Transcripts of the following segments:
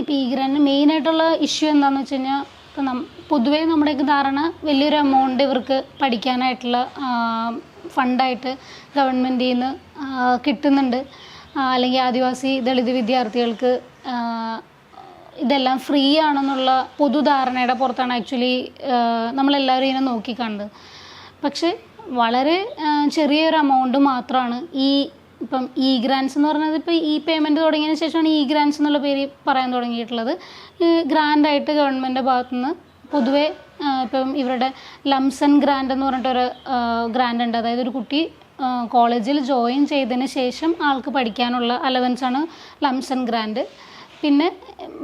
ഇപ്പോൾ ഈ മെയിൻ മെയിനായിട്ടുള്ള ഇഷ്യൂ എന്താണെന്ന് വെച്ച് കഴിഞ്ഞാൽ ഇപ്പം നം പൊതുവേ നമ്മുടെയൊക്കെ ധാരണ വലിയൊരു എമൗണ്ട് ഇവർക്ക് പഠിക്കാനായിട്ടുള്ള ഫണ്ടായിട്ട് ഗവൺമെന്റിൽ നിന്ന് കിട്ടുന്നുണ്ട്. അല്ലെങ്കിൽ ആദിവാസി ദളിത് വിദ്യാർത്ഥികൾക്ക് ഇതെല്ലാം ഫ്രീ ആണെന്നുള്ള പൊതുധാരണയുടെ പുറത്താണ് ആക്ച്വലി നമ്മളെല്ലാവരും ഇതിനെ നോക്കിക്കാണുന്നത്. പക്ഷേ വളരെ ചെറിയൊരു എമൗണ്ട് മാത്രമാണ് ഈ ഇപ്പം ഇ ഗ്രാൻസ് എന്ന് പറഞ്ഞത് ഇപ്പോൾ ഈ പേയ്മെന്റ് തുടങ്ങിയതിന് ശേഷമാണ് ഇ ഗ്രാൻസ് എന്നുള്ള പേര് പറയാൻ തുടങ്ങിയിട്ടുള്ളത്. ഗ്രാൻഡായിട്ട് ഗവൺമെന്റിന്റെ ഭാഗത്തുനിന്ന് പൊതുവേ ആ, ഇപ്പം ഇവരുടെ ലംസൺ ഗ്രാൻഡ് എന്ന് പറഞ്ഞിട്ടൊരു ഗ്രാൻഡ് ഉണ്ട്. അതായത് ഒരു കുട്ടി കോളേജിൽ ജോയിൻ ചെയ്തതിന് ശേഷം ആൾക്ക് പഠിക്കാനുള്ള അലവൻസ് ആണ് ലംസൺ ഗ്രാൻഡ് പിന്നെ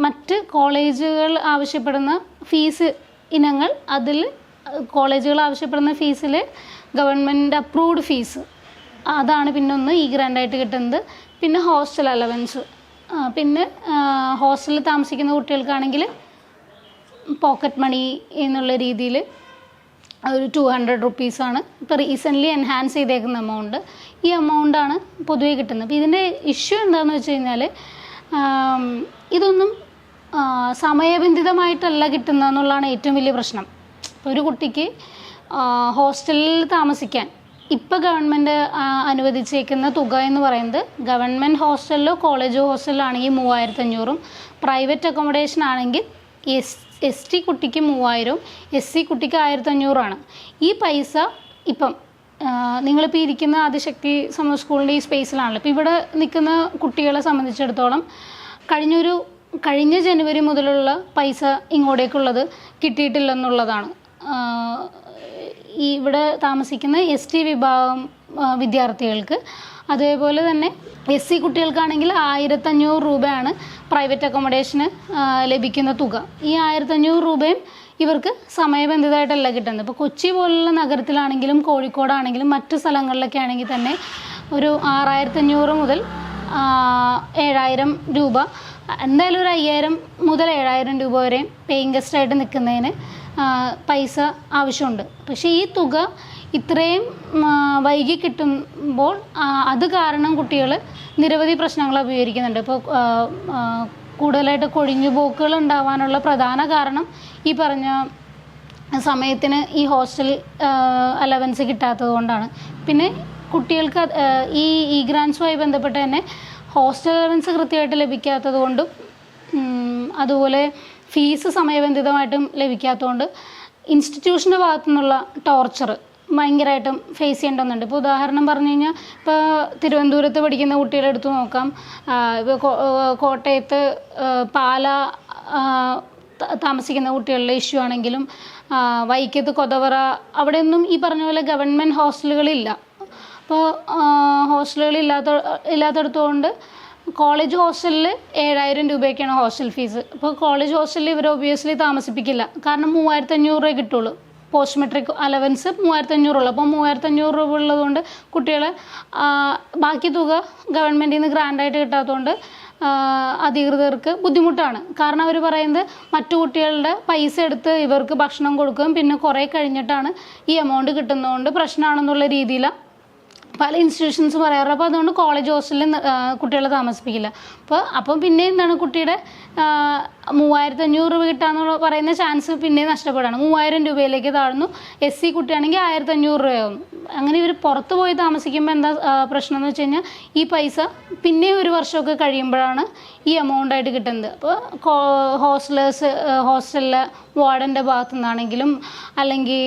മറ്റ് കോളേജുകൾ ആവശ്യപ്പെടുന്ന ഫീസ് ഇനങ്ങൾ അതിൽ കോളേജുകൾ ആവശ്യപ്പെടുന്ന ഫീസിൽ ഗവൺമെന്റ് അപ്രൂവ്ഡ് ഫീസ് അതാണ് പിന്നെ ഒന്ന് ഈ ഗ്രാൻഡായിട്ട് കിട്ടുന്നത്. പിന്നെ ഹോസ്റ്റൽ അലവൻസ്. പിന്നെ ഹോസ്റ്റലിൽ താമസിക്കുന്ന കുട്ടികൾക്കാണെങ്കിൽ പോക്കറ്റ് മണി എന്നുള്ള രീതിയിൽ ഒരു ടു ഹൺഡ്രഡ് റുപ്പീസാണ് ഇപ്പോൾ റീസെന്റ്ലി എൻഹാൻസ് ചെയ്തേക്കുന്ന എമൗണ്ട്. ഈ എമൗണ്ടാണ് പൊതുവേ കിട്ടുന്നത്. അപ്പോൾ ഇതിന്റെ ഇഷ്യൂ എന്താണെന്ന് വെച്ച് കഴിഞ്ഞാൽ ഇതൊന്നും സമയബന്ധിതമായിട്ടല്ല കിട്ടുന്നതെന്നുള്ളതാണ് ഏറ്റവും വലിയ പ്രശ്നം. ഒരു കുട്ടിക്ക് ഹോസ്റ്റലിൽ താമസിക്കാൻ ഇപ്പോൾ ഗവൺമെന്റ് അനുവദിച്ചേക്കുന്ന തുക എന്ന് പറയുന്നത് ഗവൺമെന്റ് ഹോസ്റ്റലിലോ കോളേജ് ഹോസ്റ്റലിലോ ആണെങ്കിൽ മൂവായിരത്തി അഞ്ഞൂറും പ്രൈവറ്റ് അക്കോമഡേഷൻ ആണെങ്കിൽ എസ് എസ് ടി കുട്ടിക്ക് മൂവായിരവും എസ് സി കുട്ടിക്ക് ആയിരത്തി അഞ്ഞൂറാണ് ഈ പൈസ ഇപ്പം നിങ്ങളിപ്പോൾ ഇരിക്കുന്ന ആദിശക്തി സമൂഹ സ്കൂളിന്റെ ഈ സ്പേസിലാണല്ലോ. ഇപ്പോൾ ഇവിടെ നിൽക്കുന്ന കുട്ടികളെ സംബന്ധിച്ചിടത്തോളം കഴിഞ്ഞൊരു കഴിഞ്ഞ ജനുവരി മുതലുള്ള പൈസ ഇങ്ങോട്ടേക്കുള്ളത് കിട്ടിയിട്ടില്ലെന്നുള്ളതാണ്. ഈ ഇവിടെ താമസിക്കുന്ന എസ് ടി വിഭാഗം വിദ്യാർത്ഥികൾക്ക്. അതേപോലെ തന്നെ എസ് സി കുട്ടികൾക്കാണെങ്കിൽ ആയിരത്തഞ്ഞൂറ് രൂപയാണ് പ്രൈവറ്റ് അക്കോമഡേഷന് ലഭിക്കുന്ന തുക. ഈ ആയിരത്തഞ്ഞൂറ് രൂപയും ഇവർക്ക് സമയബന്ധിതമായിട്ടല്ല കിട്ടുന്നത്. ഇപ്പോൾ കൊച്ചി പോലുള്ള നഗരത്തിലാണെങ്കിലും കോഴിക്കോടാണെങ്കിലും മറ്റു സ്ഥലങ്ങളിലൊക്കെ ആണെങ്കിൽ തന്നെ ഒരു ആറായിരത്തഞ്ഞൂറ് മുതൽ ഏഴായിരം രൂപ എന്തായാലും ഒരു അയ്യായിരം മുതൽ ഏഴായിരം രൂപ വരെ പേയിങ് ഗസ്റ്റായിട്ട് നിൽക്കുന്നതിന് പൈസ ആവശ്യമുണ്ട്. പക്ഷേ ഈ തുക ഇത്രയും വൈകി കിട്ടുമ്പോൾ അത് കാരണം കുട്ടികൾ നിരവധി പ്രശ്നങ്ങൾ അഭിമുഖീകരിക്കുന്നുണ്ട്. ഇപ്പോൾ കൂടുതലായിട്ട് കൊഴിഞ്ഞു പോക്കുകൾ ഉണ്ടാവാനുള്ള പ്രധാന കാരണം ഈ പറഞ്ഞ സമയത്തിന് ഈ ഹോസ്റ്റൽ അലവൻസ് കിട്ടാത്തത് കൊണ്ടാണ്. പിന്നെ കുട്ടികൾക്ക് ഈ ഇ ഗ്രാൻസുമായി ബന്ധപ്പെട്ട് തന്നെ ഹോസ്റ്റൽ അലവൻസ് കൃത്യമായിട്ട് ലഭിക്കാത്തത് കൊണ്ടും അതുപോലെ ഫീസ് സമയബന്ധിതമായിട്ടും ലഭിക്കാത്തതുകൊണ്ട് ഇൻസ്റ്റിറ്റ്യൂഷന്റെ ഭാഗത്തു നിന്നുള്ള ടോർച്ചർ ഭയങ്കരമായിട്ടും ഫേസ് ചെയ്യേണ്ടതുണ്ട് ഇപ്പോൾ ഉദാഹരണം പറഞ്ഞു കഴിഞ്ഞാൽ ഇപ്പോൾ തിരുവനന്തപുരത്ത് പഠിക്കുന്ന കുട്ടികളെ എടുത്ത് നോക്കാം. കോട്ടയത്ത് പാല താമസിക്കുന്ന കുട്ടികളുടെ ഇഷ്യൂ ആണെങ്കിലും വൈക്കത്ത് കൊതവറ അവിടെയൊന്നും ഈ പറഞ്ഞ പോലെ ഗവൺമെന്റ് ഹോസ്റ്റലുകളില്ല. അപ്പോൾ ഹോസ്റ്റലുകൾ ഇല്ലാത്ത ഇല്ലാത്തടത്തുകൊണ്ട് കോളേജ് ഹോസ്റ്റലിൽ ഏഴായിരം രൂപയൊക്കെയാണ് ഹോസ്റ്റൽ ഫീസ്. അപ്പോൾ കോളേജ് ഹോസ്റ്റലിൽ ഇവർ ഒബിയസ്ലി താമസിപ്പിക്കില്ല. കാരണം മൂവായിരത്തി അഞ്ഞൂറ് രൂപ കിട്ടുള്ളൂ. പോസ്റ്റ് മെട്രിക് അലവൻസ് മൂവായിരത്തി അഞ്ഞൂറുള്ളൂ അപ്പോൾ മൂവായിരത്തി അഞ്ഞൂറ് രൂപ ഉള്ളതുകൊണ്ട് കുട്ടികളെ ബാക്കി തുക ഗവൺമെന്റിൽ നിന്ന് ഗ്രാൻഡായിട്ട് കിട്ടാത്തതുകൊണ്ട് അധികൃതർക്ക് ബുദ്ധിമുട്ടാണ്. കാരണം അവർ പറയുന്നത് മറ്റു കുട്ടികളുടെ പൈസ എടുത്ത് ഇവർക്ക് ഭക്ഷണം കൊടുക്കും പിന്നെ കുറേ കഴിഞ്ഞിട്ടാണ് ഈ എമൗണ്ട് കിട്ടുന്നതുകൊണ്ട് പ്രശ്നമാണെന്നുള്ള രീതിയിലാണ് പല ഇൻസ്റ്റിറ്റ്യൂഷൻസ് പറയാറ് അപ്പോൾ അതുകൊണ്ട് കോളേജ് ഹോസ്റ്റലിൽ കുട്ടികളെ താമസിപ്പിക്കില്ല. അപ്പോൾ അപ്പം പിന്നെ എന്താണ് കുട്ടിയുടെ മൂവായിരത്തി അഞ്ഞൂറ് രൂപ കിട്ടാന്ന് പറയുന്ന ചാൻസ് പിന്നെ നഷ്ടപ്പെടുകയാണ്. മൂവായിരം രൂപയിലേക്ക് താഴ്ന്നു. എസ് സി കുട്ടിയാണെങ്കിൽ ആയിരത്തി അഞ്ഞൂറ് രൂപയാവും. അങ്ങനെ ഇവർ പുറത്ത് പോയി താമസിക്കുമ്പോൾ എന്താ പ്രശ്നം എന്ന് വെച്ച് കഴിഞ്ഞാൽ ഈ പൈസ പിന്നെ ഒരു വർഷമൊക്കെ കഴിയുമ്പോഴാണ് ഈ എമൗണ്ട് ആയിട്ട് കിട്ടുന്നത്. അപ്പോൾ ഹോസ്റ്റലേഴ്സ് ഹോസ്റ്റലിലെ വാർഡന്റെ ഭാഗത്തു നിന്നാണെങ്കിലും അല്ലെങ്കിൽ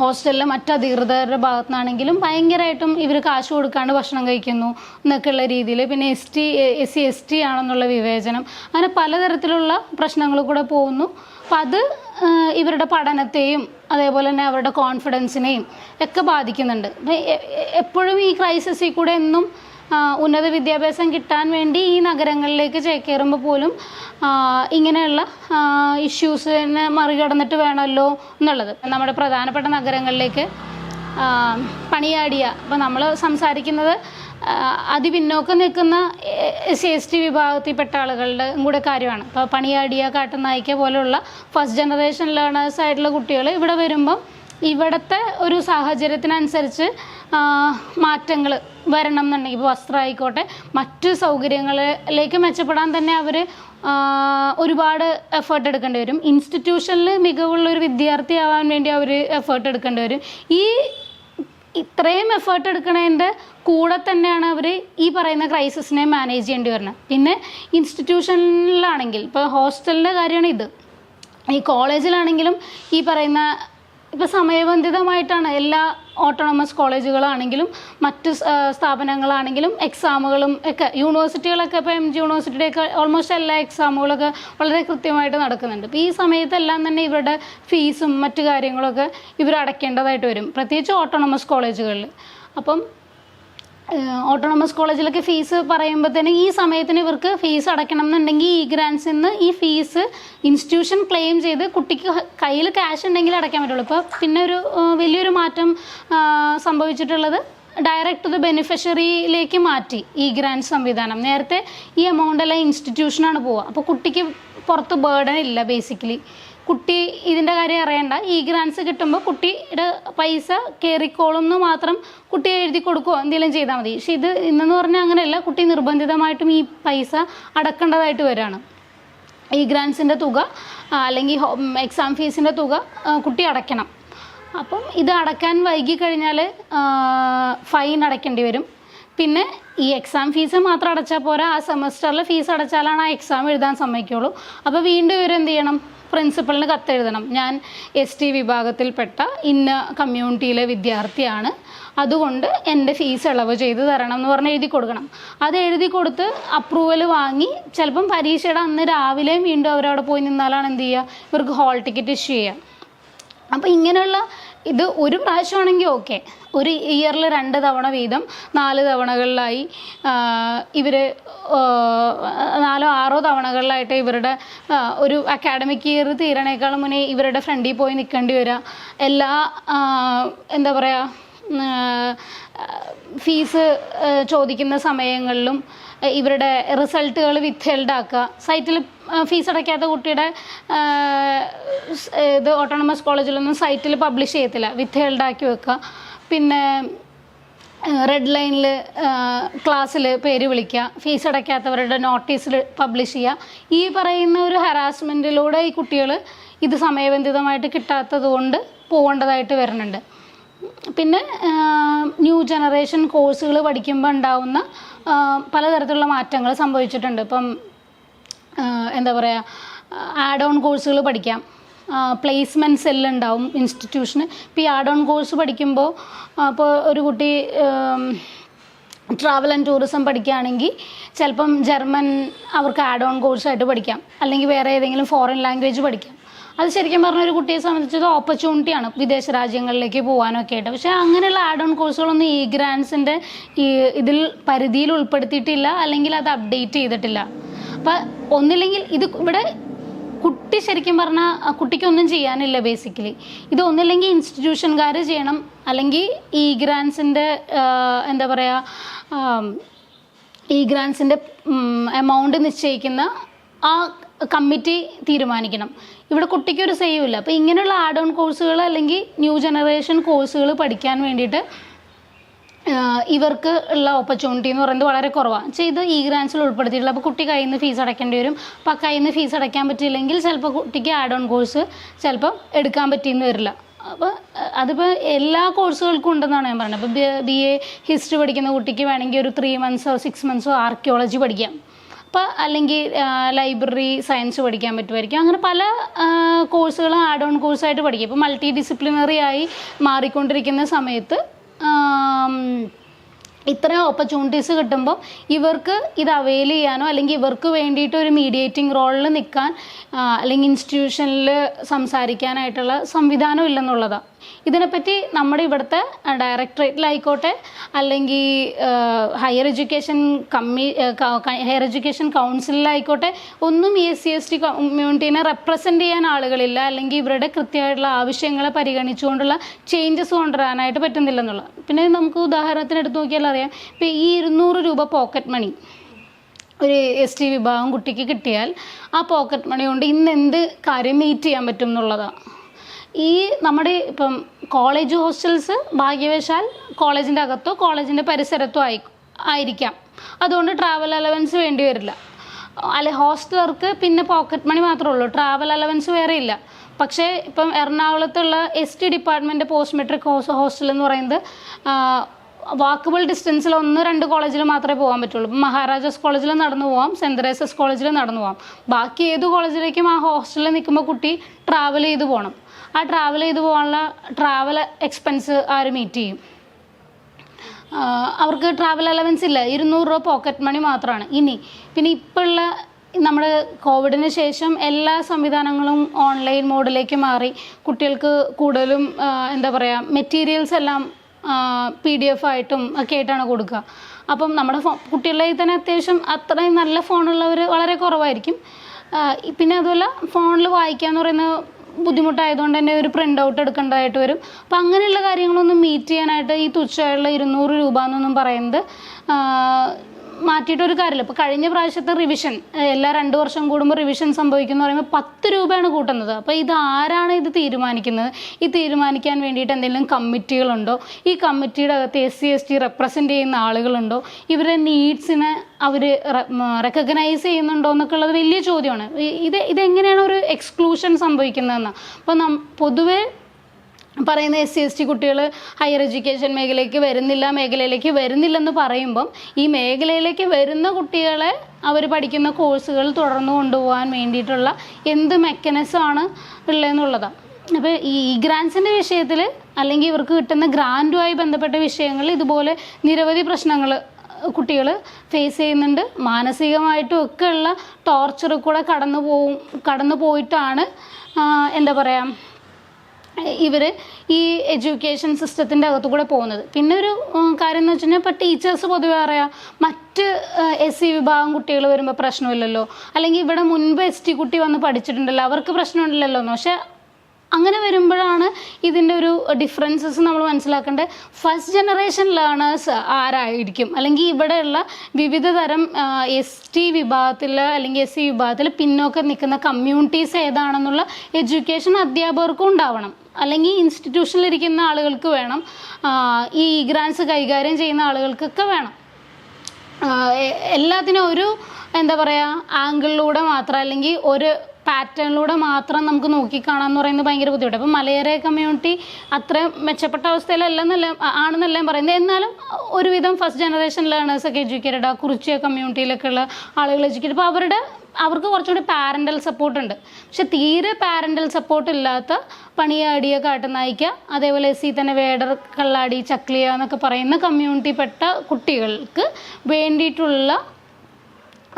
ഹോസ്റ്റലിലെ മറ്റു അധികൃതരുടെ ഭാഗത്തു നിന്നാണെങ്കിലും ഭയങ്കരമായിട്ടും ഇവർ കാശ് കൊടുക്കാണ്ട് ഭക്ഷണം കഴിക്കുന്നു എന്നൊക്കെയുള്ള രീതിയിൽ പിന്നെ S T S C S T ആണെന്നുള്ള വിവേചനം. അങ്ങനെ പലതരത്തിലുള്ള പ്രശ്നങ്ങൾ കൂടെ പോകുന്നു. അപ്പം അത് ഇവരുടെ പഠനത്തെയും അതേപോലെ തന്നെ അവരുടെ കോൺഫിഡൻസിനെയും ഒക്കെ ബാധിക്കുന്നുണ്ട്. എപ്പോഴും ഈ ക്രൈസിസിൽ കൂടെ എന്നും ഉന്നത വിദ്യാഭ്യാസം കിട്ടാൻ വേണ്ടി ഈ നഗരങ്ങളിലേക്ക് ചേക്കേറുമ്പോൾ പോലും ഇങ്ങനെയുള്ള ഇഷ്യൂസിനെ മറികടന്നിട്ട് വേണമല്ലോ എന്നുള്ളത്. നമ്മുടെ പ്രധാനപ്പെട്ട നഗരങ്ങളിലേക്ക് പണിയാടിയ അപ്പോൾ നമ്മൾ സംസാരിക്കുന്നത് അതിപിന്നോക്കം നിൽക്കുന്ന എസ് എസ് ടി വിഭാഗത്തിൽപ്പെട്ട ആളുകളുടെ കൂടെ കാര്യമാണ്. അപ്പോൾ പണിയാടിയ കാട്ടുനായിക്ക പോലെയുള്ള ഫസ്റ്റ് ജനറേഷൻ ലേണേഴ്സ് ആയിട്ടുള്ള കുട്ടികൾ ഇവിടെ വരുമ്പം ഇവിടുത്തെ ഒരു സാഹചര്യത്തിനനുസരിച്ച് മാറ്റങ്ങൾ വരണം എന്നുണ്ടെങ്കിൽ ഇപ്പോൾ വസ്ത്രം ആയിക്കോട്ടെ മറ്റ് സൗകര്യങ്ങളിലേക്ക് മെച്ചപ്പെടാൻ തന്നെ അവർ ഒരുപാട് എഫേർട്ട് എടുക്കേണ്ടി വരും. ഇൻസ്റ്റിറ്റ്യൂഷനിൽ മികവുള്ള ഒരു വിദ്യാർത്ഥി ആവാൻ വേണ്ടി അവർ എഫേർട്ട് എടുക്കേണ്ടി വരും. ഈ ഇത്രയും എഫേർട്ട് എടുക്കണതിന്റെ കൂടെ തന്നെയാണ് അവർ ഈ പറയുന്ന ക്രൈസിസിനെ മാനേജ് ചെയ്യേണ്ടി വരുന്നത് പിന്നെ ഇൻസ്റ്റിറ്റ്യൂഷനിലാണെങ്കിൽ ഇപ്പോൾ ഹോസ്റ്റലിന്റെ കാര്യമാണ് ഇത്. ഈ കോളേജിലാണെങ്കിലും ഈ പറയുന്ന ഇപ്പോൾ സമയബന്ധിതമായിട്ടാണ് എല്ലാ ഓട്ടോണമസ് കോളേജുകളാണെങ്കിലും മറ്റ് സ്ഥാപനങ്ങളാണെങ്കിലും എക്സാമുകളും ഒക്കെ യൂണിവേഴ്സിറ്റികളൊക്കെ ഇപ്പോൾ എം ജി യൂണിവേഴ്സിറ്റിയുടെയൊക്കെ ഓൾമോസ്റ്റ് എല്ലാ എക്സാമുകളൊക്കെ വളരെ കൃത്യമായിട്ട് നടക്കുന്നുണ്ട്. അപ്പോൾ ഈ സമയത്തെല്ലാം തന്നെ ഇവരുടെ ഫീസും മറ്റു കാര്യങ്ങളൊക്കെ ഇവർ അടയ്ക്കേണ്ടതായിട്ട് വരും. പ്രത്യേകിച്ച് ഓട്ടോണമസ് കോളേജുകളിൽ അപ്പം ഓട്ടോണമസ് കോളേജിലൊക്കെ ഫീസ് പറയുമ്പോഴത്തേനും ഈ സമയത്തിന് ഇവർക്ക് ഫീസ് അടയ്ക്കണം എന്നുണ്ടെങ്കിൽ ഈ ഗ്രാൻസിൽ നിന്ന് ഈ ഫീസ് ഇൻസ്റ്റിറ്റ്യൂഷൻ ക്ലെയിം ചെയ്ത് കുട്ടിക്ക് കയ്യിൽ ക്യാഷ് ഉണ്ടെങ്കിൽ അടയ്ക്കാൻ പറ്റുള്ളൂ. ഇപ്പോൾ പിന്നെ ഒരു വലിയൊരു മാറ്റം സംഭവിച്ചിട്ടുള്ളത് ഡയറക്റ്റ് ഇത് ബെനിഫിഷ്യറിയിലേക്ക് മാറ്റി ഈ ഗ്രാൻഡ് സംവിധാനം. നേരത്തെ ഈ എമൗണ്ട് എല്ലാം ഇൻസ്റ്റിറ്റ്യൂഷനാണ് പോവുക. അപ്പോൾ കുട്ടിക്ക് പുറത്ത് ബേർഡൻ ഇല്ല ബേസിക്കലി കുട്ടി ഇതിന്റെ കാര്യം അറിയണ്ട. ഈ ഗ്രാൻസ് കിട്ടുമ്പോൾ കുട്ടിയുടെ പൈസ കയറിക്കോളും എന്ന് മാത്രം കുട്ടി എഴുതി കൊടുക്കുകയോ എന്തെങ്കിലും ചെയ്താൽ മതി. പക്ഷെ ഇത് ഇന്നെന്ന് പറഞ്ഞാൽ അങ്ങനെയല്ല. കുട്ടി നിർബന്ധിതമായിട്ടും ഈ പൈസ അടക്കേണ്ടതായിട്ട് വരികയാണ് ഈ ഗ്രാൻസിന്റെ തുക അല്ലെങ്കിൽ എക്സാം ഫീസിന്റെ തുക കുട്ടി അടയ്ക്കണം. അപ്പം ഇത് അടയ്ക്കാൻ വൈകി കഴിഞ്ഞാൽ ഫൈൻ അടയ്ക്കേണ്ടി വരും. പിന്നെ ഈ എക്സാം ഫീസ് മാത്രം അടച്ചാൽ പോരാ. ആ സെമസ്റ്ററിലെ ഫീസ് അടച്ചാലാണ് ആ എക്സാം എഴുതാൻ സമ്മതിക്കുള്ളൂ. അപ്പോൾ വീണ്ടും ഇവരെന്ത് ചെയ്യണം? പ്രിൻസിപ്പളിന് കത്തെഴുതണം. ഞാൻ എസ് ടി വിഭാഗത്തിൽപ്പെട്ട ഇന്ന കമ്മ്യൂണിറ്റിയിലെ വിദ്യാർത്ഥിയാണ്. അതുകൊണ്ട് എന്റെ ഫീസ് ഇളവ് ചെയ്ത് തരണം എന്ന് പറഞ്ഞ് എഴുതി കൊടുക്കണം. അത് എഴുതി കൊടുത്ത് അപ്രൂവൽ വാങ്ങി ചിലപ്പം പരീക്ഷയുടെ അന്ന് രാവിലെയും വീണ്ടും അവരവിടെ പോയി നിന്നാലാണ് എന്ത് ചെയ്യുക? ഇവർക്ക് ഹോൾ ടിക്കറ്റ് ഇഷ്യൂ ചെയ്യുക. അപ്പോൾ ഇങ്ങനെയുള്ള ഇത് ഒരു പ്രാവശ്യമാണെങ്കിൽ ഓക്കെ. ഒരു ഇയറിൽ രണ്ട് തവണ വീതം നാല് തവണകളിലായി ഇവർ നാലോ ആറോ തവണകളിലായിട്ട് ഇവരുടെ ഒരു അക്കാഡമിക് ഇയർ തീരണേക്കാളും മുന്നേ ഇവരുടെ ഫ്രണ്ടിൽ പോയി നിൽക്കേണ്ടി വരിക എല്ലാ എന്താ പറയുക ഫീസ് ചോദിക്കുന്ന സമയങ്ങളിലും ഇവരുടെ റിസൾട്ടുകൾ വിത്ത്ഹെൽഡ് ആക്കുക. സൈറ്റിൽ ഫീസ് അടയ്ക്കാത്ത കുട്ടിയുടെ ഇത് ഓട്ടോണമസ് കോളേജിലൊന്നും സൈറ്റിൽ പബ്ലിഷ് ചെയ്യത്തില്ല. വിത്ത്ഹെൽഡ് ആക്കി വെക്കുക. പിന്നെ റെഡ് ലൈനിൽ ക്ലാസ്സിൽ പേര് വിളിക്കുക. ഫീസ് അടയ്ക്കാത്തവരുടെ നോട്ടീസിൽ പബ്ലിഷ് ചെയ്യുക. ഈ പറയുന്ന ഒരു ഹറാസ്മെന്റിലൂടെ ഈ കുട്ടികൾ ഇത് സമയബന്ധിതമായിട്ട് കിട്ടാത്തത് കൊണ്ട് പോകേണ്ടതായിട്ട് വരുന്നുണ്ട്. പിന്നെ ന്യൂ ജനറേഷൻ കോഴ്സുകൾ പഠിക്കുമ്പോൾ ഉണ്ടാവുന്ന പലതരത്തിലുള്ള മാറ്റങ്ങൾ സംഭവിച്ചിട്ടുണ്ട്. ഇപ്പം എന്താ പറയുക ആഡ് ഓൺ കോഴ്സുകൾ പഠിക്കാം പ്ലേസ്മെന്റ് സെല്ല് ഉണ്ടാവും ഇൻസ്റ്റിറ്റ്യൂഷന് ഇപ്പോൾ ഈ ആഡ് ഓൺ കോഴ്സ് പഠിക്കുമ്പോൾ അപ്പോൾ ഒരു കുട്ടി ട്രാവൽ ആൻഡ് ടൂറിസം പഠിക്കുകയാണെങ്കിൽ ചിലപ്പം ജർമ്മൻ അവർക്ക് ആഡ് ഓൺ കോഴ്സായിട്ട് പഠിക്കാം. അല്ലെങ്കിൽ വേറെ ഏതെങ്കിലും ഫോറിൻ ലാംഗ്വേജ് പഠിക്കാം. അത് ശരിക്കും പറഞ്ഞ ഒരു കുട്ടിയെ സംബന്ധിച്ചത് ഓപ്പർച്യൂണിറ്റിയാണ് വിദേശ രാജ്യങ്ങളിലേക്ക് പോകാനൊക്കെ ആയിട്ട്. പക്ഷേ അങ്ങനെയുള്ള ആഡ് ഓൺ കോഴ്സുകളൊന്നും ഈ ഗ്രാൻസിന്റെ ഈ ഇതിൽ പരിധിയിൽ ഉൾപ്പെടുത്തിയിട്ടില്ല അല്ലെങ്കിൽ അത് അപ്ഡേറ്റ് ചെയ്തിട്ടില്ല. അപ്പം ഒന്നില്ലെങ്കിൽ ഇത് ഇവിടെ കുട്ടി ശരിക്കും പറഞ്ഞാൽ കുട്ടിക്കൊന്നും ചെയ്യാനില്ല ബേസിക്കലി ഇത് ഒന്നില്ലെങ്കിൽ ഇൻസ്റ്റിറ്റ്യൂഷൻകാർ ചെയ്യണം അല്ലെങ്കിൽ ഈ ഗ്രാൻസിന്റെ എന്താ പറയുക ഈ ഗ്രാൻസിന്റെ എമൗണ്ട് നിശ്ചയിക്കുന്ന ആ കമ്മിറ്റി തീരുമാനിക്കണം. ഇവിടെ കുട്ടിക്ക് ഒരു സേവ് ഇല്ല. അപ്പോൾ ഇങ്ങനെയുള്ള ആഡ് ഓൺ കോഴ്സുകൾ അല്ലെങ്കിൽ ന്യൂ ജനറേഷൻ കോഴ്സുകൾ പഠിക്കാൻ വേണ്ടിയിട്ട് ഇവർക്ക് ഉള്ള ഓപ്പർച്യൂണിറ്റി എന്ന് പറയുന്നത് വളരെ കുറവാണ് ചെയ്ത് ഈ ഗ്രാൻസിൽ ഉൾപ്പെടുത്തിയിട്ടുള്ള അപ്പോൾ കുട്ടി കയ്യിൽ നിന്ന് ഫീസ് അടയ്ക്കേണ്ടി വരും. അപ്പോൾ കയ്യിൽ നിന്ന് ഫീസ് അടയ്ക്കാൻ പറ്റിയില്ലെങ്കിൽ ചിലപ്പോൾ കുട്ടിക്ക് ആഡ് ഓൺ കോഴ്സ് ചിലപ്പം എടുക്കാൻ പറ്റിയെന്ന് വരില്ല. അപ്പോൾ അതിപ്പോൾ എല്ലാ കോഴ്സുകൾക്കും ഉണ്ടെന്നാണ് ഞാൻ പറഞ്ഞത്. അപ്പോൾ ബി എ ഹിസ്റ്ററി പഠിക്കുന്ന കുട്ടിക്ക് വേണമെങ്കിൽ ഒരു ത്രീ മന്ത്സോ സിക്സ് മന്ത്സോ ആർക്കിയോളജി പഠിക്കാം. അപ്പോൾ അല്ലെങ്കിൽ ലൈബ്രറി സയൻസ് പഠിക്കാൻ പറ്റുമായിരിക്കും. അങ്ങനെ പല കോഴ്സുകളും ആഡ് ഓൺ കോഴ്സായിട്ട് പഠിക്കും. ഇപ്പോൾ മൾട്ടി ഡിസിപ്ലിനറി ആയി മാറിക്കൊണ്ടിരിക്കുന്ന സമയത്ത് ഇത്ര ഇത്രയും ഓപ്പർച്യൂണിറ്റീസ് കിട്ടുമ്പോൾ ഇവർക്ക് ഇത് അവെയിൽ ചെയ്യാനോ അല്ലെങ്കിൽ ഇവർക്ക് വേണ്ടിയിട്ട് ഒരു മീഡിയേറ്റിംഗ് റോളിൽ നിൽക്കാൻ അല്ലെങ്കിൽ ഇൻസ്റ്റിറ്റ്യൂഷനിൽ സംസാരിക്കാനായിട്ടുള്ള സംവിധാനം ഇല്ലെന്നുള്ളതാണ് ഇതിനെപ്പറ്റി നമ്മുടെ ഇവിടുത്തെ ഡയറക്ടറേറ്റിലായിക്കോട്ടെ അല്ലെങ്കിൽ ഹയർ എഡ്യൂക്കേഷൻ കമ്മി ഹയർ എഡ്യൂക്കേഷൻ കൗൺസിലിലായിക്കോട്ടെ ഒന്നും ഇ എസ് സി എസ് ടി കമ്മ്യൂണിറ്റീനെ റെപ്രസെന്റ് ചെയ്യാൻ ആളുകളില്ല. അല്ലെങ്കിൽ ഇവരുടെ കൃത്യമായിട്ടുള്ള ആവശ്യങ്ങളെ പരിഗണിച്ചുകൊണ്ടുള്ള ചേഞ്ചസ് കൊണ്ടുവരാനായിട്ട് പറ്റുന്നില്ലെന്നുള്ള. പിന്നെ നമുക്ക് ഉദാഹരണത്തിന് എടുത്ത് നോക്കിയാൽ അറിയാം. ഇപ്പോൾ ഈ ഇരുന്നൂറ് രൂപ പോക്കറ്റ് മണി ഒരു എസ് ടി വിഭാഗം കുട്ടിക്ക് കിട്ടിയാൽ ആ പോക്കറ്റ് മണി കൊണ്ട് ഇന്ന് എന്ത് കാര്യം മീറ്റ് ചെയ്യാൻ പറ്റും എന്നുള്ളതാണ് ഈ നമ്മുടെ ഇപ്പം കോളേജ് ഹോസ്റ്റൽസ് ഭാഗ്യവശാൽ കോളേജിന്റെ അകത്തോ കോളേജിന്റെ പരിസരത്തോ ആയി ആയിരിക്കാം. അതുകൊണ്ട് ട്രാവൽ അലവൻസ് വേണ്ടി വരില്ല. അല്ലെ ഹോസ്റ്റലർക്ക് പിന്നെ പോക്കറ്റ് മണി മാത്രമേ ഉള്ളൂ. ട്രാവൽ അലവൻസ് വേറെ ഇല്ല. പക്ഷേ ഇപ്പം എറണാകുളത്തുള്ള S T department post metric hostel എന്ന് പറയുന്നത് വാക്കബിൾ ഡിസ്റ്റൻസിൽ ഒന്ന് രണ്ട് കോളേജിൽ മാത്രമേ പോകാൻ പറ്റുള്ളൂ. ഇപ്പം മഹാരാജാസ് കോളേജിൽ നടന്നു പോവാം സെന്റ് തെരേസസ് കോളേജിൽ നടന്നു പോവാം. ബാക്കി ഏത് കോളേജിലേക്കും ആ ഹോസ്റ്റലിൽ നിൽക്കുമ്പോൾ കുട്ടി ട്രാവൽ ചെയ്ത് പോകണം ആ ട്രാവൽ ചെയ്ത് പോകാനുള്ള ട്രാവൽ എക്സ്പെൻസ് ആര് മീറ്റ് ചെയ്യും. അവർക്ക് ട്രാവൽ അലവൻസ് ഇല്ല. ഇരുന്നൂറ് രൂപ പോക്കറ്റ് മണി മാത്രമാണ്. ഇനി പിന്നെ ഇപ്പോൾ ഉള്ള നമ്മുടെ കോവിഡിന് ശേഷം എല്ലാ സംവിധാനങ്ങളും ഓൺലൈൻ മോഡിലേക്ക് മാറി. കുട്ടികൾക്ക് കൂടുതലും എന്താ പറയുക മെറ്റീരിയൽസ് എല്ലാം പി ഡി എഫ് ആയിട്ടും ഒക്കെ ആയിട്ടാണ് കൊടുക്കുക. അപ്പം നമ്മുടെ ഫോ കുട്ടികളുടെ തന്നെ അത്യാവശ്യം അത്രയും നല്ല ഫോണുള്ളവർ വളരെ കുറവായിരിക്കും. പിന്നെ അതുപോലെ ഫോണിൽ വായിക്കുക എന്ന് പറയുന്ന ബുദ്ധിമുട്ടായതുകൊണ്ട് തന്നെ ഒരു പ്രിന്റ് ഔട്ട് എടുക്കേണ്ടതായിട്ട് വരും. അപ്പം അങ്ങനെയുള്ള കാര്യങ്ങളൊന്നും മീറ്റ് ചെയ്യാനായിട്ട് ഈ തുച്ഛമായുള്ള ഇരുന്നൂറ് രൂപ എന്നൊന്നും പറയുന്നത് ആഹ് മാറ്റിയിട്ടൊരു കാര്യമില്ല. ഇപ്പോൾ കഴിഞ്ഞ പ്രാവശ്യത്തെ റിവിഷൻ എല്ലാ രണ്ട് വർഷം കൂടുമ്പോൾ റിവിഷൻ സംഭവിക്കുന്നു പറയുമ്പോൾ പത്ത് രൂപയാണ് കൂട്ടുന്നത്. അപ്പോൾ ഇത് ആരാണ് ഇത് തീരുമാനിക്കുന്നത്? ഈ തീരുമാനിക്കാൻ വേണ്ടിയിട്ട് എന്തെങ്കിലും കമ്മിറ്റികളുണ്ടോ? ഈ കമ്മിറ്റിയുടെ അകത്ത് S C S T represent ചെയ്യുന്ന ആളുകളുണ്ടോ? ഇവരുടെ നീഡ്സിനെ അവർ റെക്കഗ്നൈസ് ചെയ്യുന്നുണ്ടോ എന്നൊക്കെ ഉള്ളത് വലിയ ചോദ്യമാണ്. ഇത് ഇതെങ്ങനെയാണ് ഒരു എക്സ്ക്ലൂഷൻ സംഭവിക്കുന്നതെന്ന്? അപ്പോൾ നം പൊതുവേ പറയുന്ന എസ് സി എസ് ടി കുട്ടികൾ ഹയർ എഡ്യൂക്കേഷൻ മേഖലയ്ക്ക് വരുന്നില്ല മേഖലയിലേക്ക് വരുന്നില്ലെന്ന് പറയുമ്പം ഈ മേഖലയിലേക്ക് വരുന്ന കുട്ടികളെ അവർ പഠിക്കുന്ന കോഴ്സുകൾ തുടർന്ന് കൊണ്ടുപോകാൻ വേണ്ടിയിട്ടുള്ള എന്ത് മെക്കാനിസമാണ് ഉള്ളതെന്നുള്ളതാണ്. അപ്പോൾ ഈ ഗ്രാൻസിന്റെ വിഷയത്തിൽ അല്ലെങ്കിൽ ഇവർക്ക് കിട്ടുന്ന ഗ്രാന്റുമായി ബന്ധപ്പെട്ട വിഷയങ്ങളിൽ ഇതുപോലെ നിരവധി പ്രശ്നങ്ങൾ കുട്ടികൾ ഫേസ് ചെയ്യുന്നുണ്ട്. മാനസികമായിട്ടും ഒക്കെയുള്ള ടോർച്ചർ കൂടെ കടന്നു പോവും കടന്നു പോയിട്ടാണ് എന്താ പറയുക ഇവർ ഈ എഡ്യൂക്കേഷൻ സിസ്റ്റത്തിന്റെ അകത്തു കൂടെ പോകുന്നത്. പിന്നെ ഒരു കാര്യം എന്ന് വെച്ച് കഴിഞ്ഞാൽ ടീച്ചേഴ്സ് പൊതുവെ അറിയാം മറ്റ് എസ് സി വിഭാഗം കുട്ടികൾ വരുമ്പോൾ പ്രശ്നമില്ലല്ലോ. അല്ലെങ്കിൽ ഇവിടെ മുൻപ് എസ് ടി കുട്ടി വന്ന് പഠിച്ചിട്ടുണ്ടല്ലോ അവർക്ക് പ്രശ്നമില്ലല്ലോ എന്ന്. പക്ഷേ അങ്ങനെ വരുമ്പോഴാണ് ഇതിന്റെ ഒരു ഡിഫറൻസസ് നമ്മൾ മനസ്സിലാക്കേണ്ടത്. ഫസ്റ്റ് ജനറേഷൻ ലേണേഴ്സ് ആരായിരിക്കും? അല്ലെങ്കിൽ ഇവിടെയുള്ള വിവിധ തരം എസ് ടി വിഭാഗത്തിൽ അല്ലെങ്കിൽ എസ് സി വിഭാഗത്തിൽ പിന്നോക്കം നിൽക്കുന്ന കമ്മ്യൂണിറ്റീസ് ഏതാണെന്നുള്ള എഡ്യൂക്കേഷൻ അധ്യാപകർക്കും ഉണ്ടാവണം. അല്ലെങ്കിൽ ഇൻസ്റ്റിറ്റ്യൂഷനിലിരിക്കുന്ന ആളുകൾക്ക് വേണം. ഈ ഗ്രാൻസ് കൈകാര്യം ചെയ്യുന്ന ആളുകൾക്കൊക്കെ വേണം. എല്ലാത്തിനും ഒരു എന്താ പറയുക ആംഗിളിലൂടെ മാത്രം അല്ലെങ്കിൽ ഒരു പാറ്റേണിലൂടെ മാത്രം നമുക്ക് നോക്കിക്കാണാന്ന് പറയുന്നത് ഭയങ്കര ബുദ്ധിമുട്ടാണ്. അപ്പം മലയര കമ്മ്യൂണിറ്റി അത്ര മെച്ചപ്പെട്ട അവസ്ഥയിലല്ലെന്നല്ല ആണെന്നല്ല പറയുന്നത്. എന്നാലും ഒരുവിധം ഫസ്റ്റ് ജനറേഷൻ ലേണേഴ്സൊക്കെ എഡ്യൂക്കേറ്റഡ് ആ കുറിച്ചിയ കമ്മ്യൂണിറ്റിയിലൊക്കെ ഉള്ള ആളുകൾ എഡ്യൂക്കേറ്റഡ് അപ്പോൾ അവരുടെ അവർക്ക് കുറച്ചുകൂടി പാരന്റൽ സപ്പോർട്ട് ഉണ്ട്. പക്ഷെ തീരെ പാരന്റൽ സപ്പോർട്ട് ഇല്ലാത്ത പണിയാടിയ കാട്ടുനായിക്ക അതേപോലെ എസ് സി തന്നെ വേടർ കള്ളാടി ചക്ലിയ എന്നൊക്കെ പറയുന്ന കമ്മ്യൂണിറ്റിപ്പെട്ട കുട്ടികൾക്ക് വേണ്ടിയിട്ടുള്ള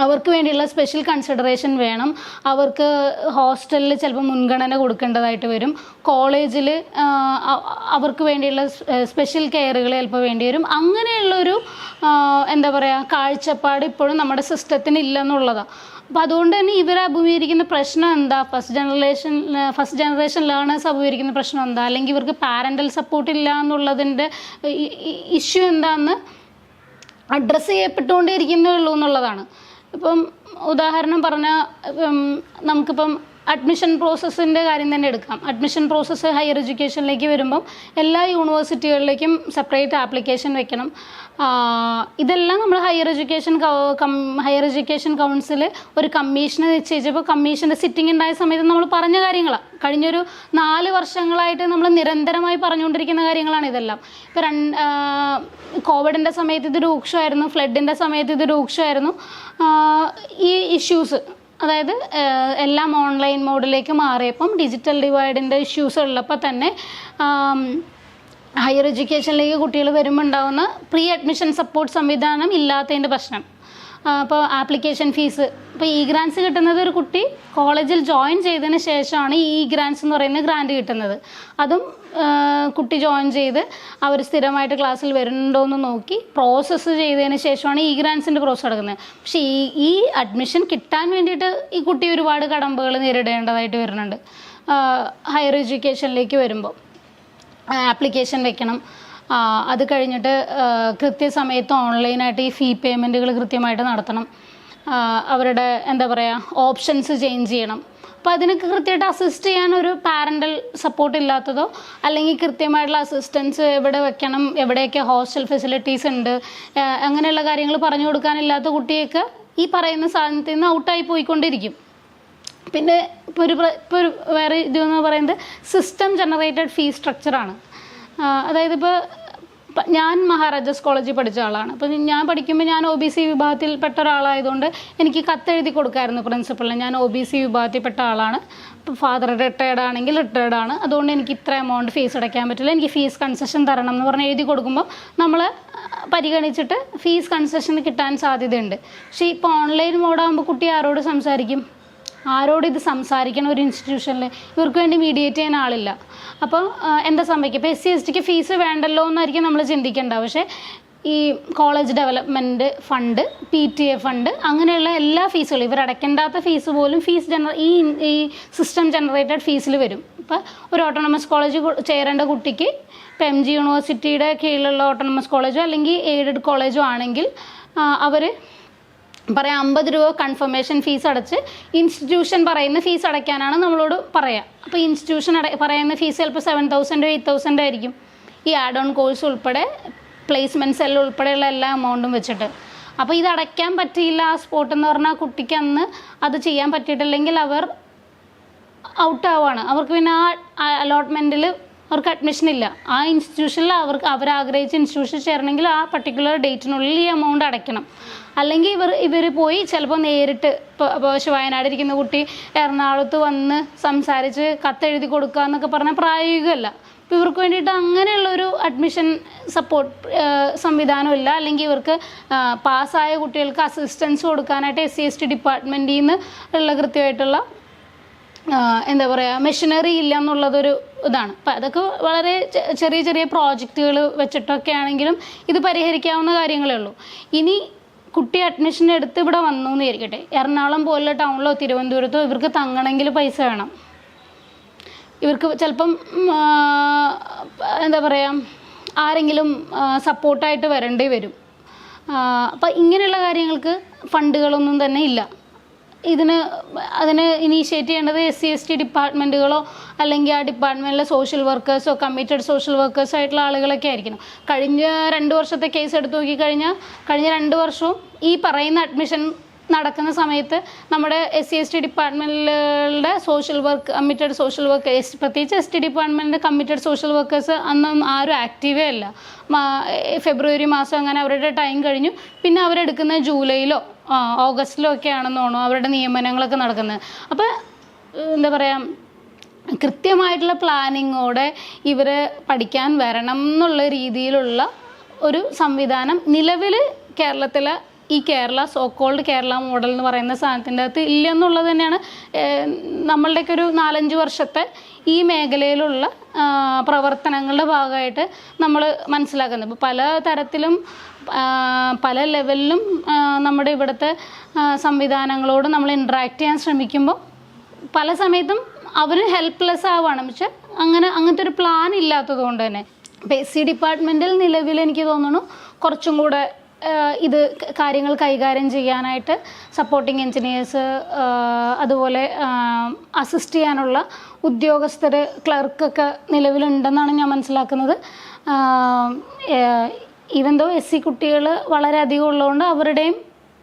അവർക്ക് വേണ്ടിയുള്ള സ്പെഷ്യൽ കൺസിഡറേഷൻ വേണം. അവർക്ക് ഹോസ്റ്റലിൽ ചിലപ്പോൾ മുൻഗണന കൊടുക്കേണ്ടതായിട്ട് വരും. കോളേജിൽ അവർക്ക് വേണ്ടിയുള്ള സ്പെഷ്യൽ കെയറുകൾ ചിലപ്പോൾ വേണ്ടി വരും. അങ്ങനെയുള്ളൊരു എന്താ പറയുക കാഴ്ചപ്പാട് ഇപ്പോഴും നമ്മുടെ സിസ്റ്റത്തിന് ഇല്ലെന്നുള്ളതാണ് അപ്പോൾ അതുകൊണ്ട് തന്നെ ഇവർ അഭിമുഖീകരിക്കുന്ന പ്രശ്നം എന്താ? First generation first generation learners അഭിമുഖീകരിക്കുന്ന പ്രശ്നം എന്താ? അല്ലെങ്കിൽ ഇവർക്ക് പാരന്റൽ സപ്പോർട്ട് ഇല്ല എന്നുള്ളതിന്റെ ഇഷ്യൂ എന്താണെന്ന് അഡ്രസ്സ് ചെയ്യപ്പെട്ടുകൊണ്ടേ ഇരിക്കുന്നേ ഉള്ളൂ എന്നുള്ളതാണ്. ഇപ്പം ഉദാഹരണം പറഞ്ഞാൽ നമുക്കിപ്പം അഡ്മിഷൻ പ്രോസസ്സിന്റെ കാര്യം തന്നെ എടുക്കാം. അഡ്മിഷൻ പ്രോസസ്സ് ഹയർ എഡ്യൂക്കേഷനിലേക്ക് വരുമ്പം എല്ലാ യൂണിവേഴ്സിറ്റികളിലേക്കും സെപ്പറേറ്റ് ആപ്ലിക്കേഷൻ വെക്കണം. ഇതെല്ലാം നമ്മൾ higher education higher education council ഒരു കമ്മീഷനെ നിശ്ചയിച്ചപ്പോൾ കമ്മീഷന്റെ സിറ്റിംഗ് ഉണ്ടായ സമയത്ത് നമ്മൾ പറഞ്ഞ കാര്യങ്ങളാണ് കഴിഞ്ഞൊരു നാല് വർഷങ്ങളായിട്ട് നമ്മൾ നിരന്തരമായി പറഞ്ഞുകൊണ്ടിരിക്കുന്ന കാര്യങ്ങളാണ് ഇതെല്ലാം. ഇപ്പോൾ രണ്ട് കോവിഡിന്റെ സമയത്ത് ഇത് രൂക്ഷമായിരുന്നു ഫ്ലഡിന്റെ സമയത്ത് ഇത് രൂക്ഷമായിരുന്നു. ഈ ഇഷ്യൂസ് അതായത് എല്ലാം ഓൺലൈൻ മോഡിലേക്ക് മാറിയപ്പം ഡിജിറ്റൽ ഡിവൈഡിന്റെ ഇഷ്യൂസ് ഉള്ളപ്പോൾ തന്നെ ഹയർ എഡ്യൂക്കേഷനിലേക്ക് കുട്ടികൾ വരുമ്പോൾ ഉണ്ടാകുന്ന പ്രീ അഡ്മിഷൻ സപ്പോർട്ട് സംവിധാനം ഇല്ലാത്തതിന്റെ പ്രശ്നം. അപ്പോൾ ആപ്ലിക്കേഷൻ ഫീസ് ഇപ്പോൾ ഇ ഗ്രാൻസ് കിട്ടുന്നത് ഒരു കുട്ടി കോളേജിൽ ജോയിൻ ചെയ്തതിന് ശേഷമാണ് ഈ ഗ്രാൻസ് എന്ന് പറയുന്ന ഗ്രാന്റ് കിട്ടുന്നത്. അതും കുട്ടി ജോയിൻ ചെയ്ത് അവർ സ്ഥിരമായിട്ട് ക്ലാസ്സിൽ വരുന്നുണ്ടോ എന്ന് നോക്കി പ്രോസസ്സ് ചെയ്തതിന് ശേഷമാണ് ഈ ഗ്രാൻസിന്റെ പ്രോസസ്സ് നടക്കുന്നത്. പക്ഷേ ഈ ഈ അഡ്മിഷൻ കിട്ടാൻ വേണ്ടിയിട്ട് ഈ കുട്ടി ഒരുപാട് കടമ്പകൾ നേരിടേണ്ടതായിട്ട് വരുന്നുണ്ട്. ഹയർ എഡ്യൂക്കേഷനിലേക്ക് വരുമ്പോൾ ആപ്ലിക്കേഷൻ വെക്കണം. അത് കഴിഞ്ഞിട്ട് കൃത്യസമയത്ത് ഓൺലൈനായിട്ട് ഈ ഫീ പേയ്മെന്റുകൾ കൃത്യമായിട്ട് നടത്തണം. അവരുടെ എന്താ പറയുക ഓപ്ഷൻസ് ചേഞ്ച് ചെയ്യണം. അപ്പോൾ അതിനൊക്കെ കൃത്യമായിട്ട് അസിസ്റ്റ് ചെയ്യാൻ ഒരു പാരന്റൽ സപ്പോർട്ട് ഇല്ലാത്തതോ അല്ലെങ്കിൽ കൃത്യമായിട്ടുള്ള അസിസ്റ്റൻസ് എവിടെ വെക്കണം എവിടെയൊക്കെ ഹോസ്റ്റൽ ഫെസിലിറ്റീസ് ഉണ്ട് അങ്ങനെയുള്ള കാര്യങ്ങൾ പറഞ്ഞു കൊടുക്കാനില്ലാത്ത കുട്ടിയൊക്കെ ഈ പറയുന്ന സാധനത്തിൽ നിന്ന് ഔട്ടായി പോയിക്കൊണ്ടിരിക്കും. പിന്നെ ഇപ്പോൾ ഒരു ഇപ്പോൾ ഒരു വേറെ ഇതെന്ന് പറയുന്നത് സിസ്റ്റം ജനറേറ്റഡ് ഫീ സ്ട്രക്ചറാണ്. അതായത് ഇപ്പോൾ ഞാൻ മഹാരാജാസ് കോളേജിൽ പഠിച്ച ആളാണ്. അപ്പോൾ ഞാൻ പഠിക്കുമ്പോൾ ഞാൻ ഒ ബി സി വിഭാഗത്തിൽപ്പെട്ട ഒരാളായതുകൊണ്ട് എനിക്ക് കത്തെഴുതി കൊടുക്കായിരുന്നു പ്രിൻസിപ്പളിന്. ഞാൻ ഒ ബി സി വിഭാഗത്തിൽപ്പെട്ട ആളാണ്. ഫാദർ റിട്ടയർഡ് ആണെങ്കിൽ റിട്ടയർഡ് ആണ്. അതുകൊണ്ട് എനിക്ക് ഇത്ര എമൗണ്ട് ഫീസ് അടയ്ക്കാൻ പറ്റില്ല. എനിക്ക് ഫീസ് കൺസെഷൻ തരണം എന്ന് പറഞ്ഞ് എഴുതി കൊടുക്കുമ്പോൾ നമ്മൾ പരിഗണിച്ചിട്ട് ഫീസ് കൺസെഷൻ കിട്ടാൻ സാധ്യതയുണ്ട്. പക്ഷേ ഇപ്പോൾ ഓൺലൈൻ മോഡാകുമ്പോൾ കുട്ടി ആരോട് സംസാരിക്കും? ആരോട് ഇത് സംസാരിക്കണം ഒരു ഇൻസ്റ്റിറ്റ്യൂഷനിൽ ഇവർക്ക് വേണ്ടി മീഡിയേറ്റ് ചെയ്യാൻ ആളില്ല. അപ്പോൾ എന്താ സംഭവിക്കുക? ഇപ്പോൾ എസ് സി എസ് ടിക്ക് ഫീസ് വേണ്ടല്ലോ എന്നായിരിക്കും നമ്മൾ ചിന്തിക്കേണ്ട. പക്ഷേ ഈ college development fund P T A fund അങ്ങനെയുള്ള എല്ലാ ഫീസുകളും ഇവർ അടയ്ക്കേണ്ടാത്ത ഫീസ് പോലും ഫീസ് ജനറ ഈ ഈ സിസ്റ്റം ജനറേറ്റഡ് ഫീസിൽ വരും. ഇപ്പോൾ ഒരു ഓട്ടോണമസ് കോളേജ് ചേരേണ്ട കുട്ടിക്ക് ഇപ്പോൾ എം ജി യൂണിവേഴ്സിറ്റിയുടെ കീഴിലുള്ള ഓട്ടോണമസ് കോളേജോ അല്ലെങ്കിൽ എയ്ഡഡ് കോളേജോ ആണെങ്കിൽ അവർ പറയാം അമ്പത് രൂപ കൺഫർമേഷൻ ഫീസ് അടച്ച് ഇൻസ്റ്റിറ്റ്യൂഷൻ പറയുന്ന ഫീസ് അടയ്ക്കാനാണ് നമ്മളോട് പറയുക അപ്പോൾ ഇൻസ്റ്റിറ്റ്യൂഷൻ അട പറയുന്ന ഫീസ് ചിലപ്പോൾ സെവൻ തൗസൻഡോ എയ്റ്റ് തൗസൻഡോ ആയിരിക്കും. ഈ ആഡ് ഓൺ കോഴ്സ് ഉൾപ്പെടെ പ്ലേസ്മെന്റ് എല്ലാം ഉൾപ്പെടെയുള്ള എല്ലാ എമൗണ്ടും വെച്ചിട്ട്. അപ്പോൾ ഇത് അടയ്ക്കാൻ പറ്റിയില്ല ആ സ്പോട്ട് എന്ന് പറഞ്ഞാൽ കുട്ടിക്ക് അന്ന് അത് ചെയ്യാൻ പറ്റിയിട്ടില്ലെങ്കിൽ അവർ ഔട്ട് ആവുകയാണ് അവർക്ക് പിന്നെ ആ അലോട്ട്മെന്റിൽ അവർക്ക് അഡ്മിഷൻ ഇല്ല. ആ ഇൻസ്റ്റിറ്റ്യൂഷനിൽ അവർക്ക് അവർ ആഗ്രഹിച്ച ഇൻസ്റ്റിറ്റ്യൂഷനിൽ ചേരണമെങ്കിൽ ആ പർട്ടിക്കുലർ ഡേറ്റിനുള്ളിൽ ഈ എമൗണ്ട് അടയ്ക്കണം. അല്ലെങ്കിൽ ഇവർ ഇവർ പോയി ചിലപ്പോൾ നേരിട്ട് ഇപ്പോൾ വയനാട് ഇരിക്കുന്ന കുട്ടി എറണാകുളത്ത് വന്ന് സംസാരിച്ച് കത്തെഴുതി കൊടുക്കുക എന്നൊക്കെ പറഞ്ഞാൽ പ്രായോഗികമല്ല. അപ്പോൾ ഇവർക്ക് വേണ്ടിയിട്ട് അങ്ങനെയുള്ളൊരു അഡ്മിഷൻ സപ്പോർട്ട് സംവിധാനമില്ല അല്ലെങ്കിൽ ഇവർക്ക് പാസ്സായ കുട്ടികൾക്ക് അസിസ്റ്റൻസ് കൊടുക്കാനായിട്ട് എസ് സി എസ് ടി ഡിപ്പാർട്ട്മെന്റിൽ നിന്ന് ഉള്ള കൃത്യമായിട്ടുള്ള എന്താ പറയുക മെഷീനറി ഇല്ല എന്നുള്ളതൊരു ഇതാണ്. അപ്പം അതൊക്കെ വളരെ ചെറിയ ചെറിയ പ്രോജക്റ്റുകൾ വെച്ചിട്ടൊക്കെ ആണെങ്കിലും ഇത് പരിഹരിക്കാവുന്ന കാര്യങ്ങളേ ഉള്ളൂ. ഇനി കുട്ടി അഡ്മിഷൻ എടുത്ത് ഇവിടെ വന്നു എന്ന് വിചാരിക്കട്ടെ. എറണാകുളം പോലുള്ള ടൗണിലോ തിരുവനന്തപുരത്തോ ഇവർക്ക് തങ്ങണമെങ്കിൽ പൈസ വേണം. ഇവർക്ക് ചിലപ്പം എന്താ പറയുക ആരെങ്കിലും സപ്പോർട്ടായിട്ട് വരേണ്ടി വരും. അപ്പം ഇങ്ങനെയുള്ള കാര്യങ്ങൾക്ക് ഫണ്ടുകളൊന്നും തന്നെ ഇല്ല. ഇതിന് അതിന് ഇനീഷ്യേറ്റ് ചെയ്യേണ്ടത് എസ് സി എസ് ടി ഡിപ്പാർട്ട്മെന്റുകളോ അല്ലെങ്കിൽ ആ ഡിപ്പാർട്ട്മെന്റിലെ സോഷ്യൽ വർക്കേഴ്സോ കമ്മിറ്റഡ് സോഷ്യൽ വർക്കേഴ്സോ ആയിട്ടുള്ള ആളുകളൊക്കെ ആയിരിക്കണം. കഴിഞ്ഞ രണ്ട് വർഷത്തെ കേസ് എടുത്തു നോക്കിക്കഴിഞ്ഞാൽ കഴിഞ്ഞ രണ്ട് വർഷവും ഈ പറയുന്ന അഡ്മിഷൻ നടക്കുന്ന സമയത്ത് നമ്മുടെ S C S T ഡിപ്പാർട്ട്മെന്റുകളുടെ social work committed social work S പ്രത്യേകിച്ച് എസ് ടി ഡിപ്പാർട്ട്മെന്റിന്റെ കമ്മിറ്റഡ് സോഷ്യൽ വർക്കേഴ്സ് അന്നും ആരും ആക്റ്റീവേ അല്ല. ഫെബ്രുവരി മാസം അങ്ങനെ അവരുടെ ടൈം കഴിഞ്ഞു. പിന്നെ അവരെടുക്കുന്ന ജൂലൈയിലോ ഓഗസ്റ്റിലോ ഒക്കെ അവരുടെ നിയമനങ്ങളൊക്കെ നടക്കുന്നത്. അപ്പോൾ എന്താ പറയുക കൃത്യമായിട്ടുള്ള പ്ലാനിങ്ങോടെ ഇവർ പഠിക്കാൻ വരണം എന്നുള്ള രീതിയിലുള്ള ഒരു സംവിധാനം നിലവിൽ കേരളത്തിലെ ഈ Kerala so called Kerala model എന്ന് പറയുന്ന സാധനത്തിന്റെ അകത്ത് ഇല്ല എന്നുള്ളത് തന്നെയാണ് നമ്മളുടെയൊക്കെ ഒരു നാലഞ്ച് വർഷത്തെ ഈ മേഖലയിലുള്ള പ്രവർത്തനങ്ങളുടെ ഭാഗമായിട്ട് നമ്മൾ മനസ്സിലാക്കുന്നത്. ഇപ്പോൾ പല തരത്തിലും പല ലെവലിലും നമ്മുടെ ഇവിടുത്തെ സംവിധാനങ്ങളോട് നമ്മൾ ഇൻട്രാക്ട് ചെയ്യാൻ ശ്രമിക്കുമ്പോൾ പല സമയത്തും അവർ ഹെൽപ്ലെസ് ആവുകയാണ് പക്ഷെ അങ്ങനെ അങ്ങനത്തെ ഒരു പ്ലാൻ ഇല്ലാത്തത് കൊണ്ട് തന്നെ. ഇപ്പം എസ് സി ഡിപ്പാർട്ട്മെന്റിൽ നിലവിൽ എനിക്ക് തോന്നുന്നു കുറച്ചും കൂടെ ഇത് കാര്യങ്ങൾ കൈകാര്യം ചെയ്യാനായിട്ട് സപ്പോർട്ടിംഗ് എൻജിനീയേഴ്സ് അതുപോലെ അസിസ്റ്റ് ചെയ്യാനുള്ള ഉദ്യോഗസ്ഥർ ക്ലർക്കൊക്കെ നിലവിലുണ്ടെന്നാണ് ഞാൻ മനസ്സിലാക്കുന്നത്. ഈവൻ ദോ എസ് സി കുട്ടികൾ വളരെയധികം ഉള്ളതുകൊണ്ട് അവരുടെയും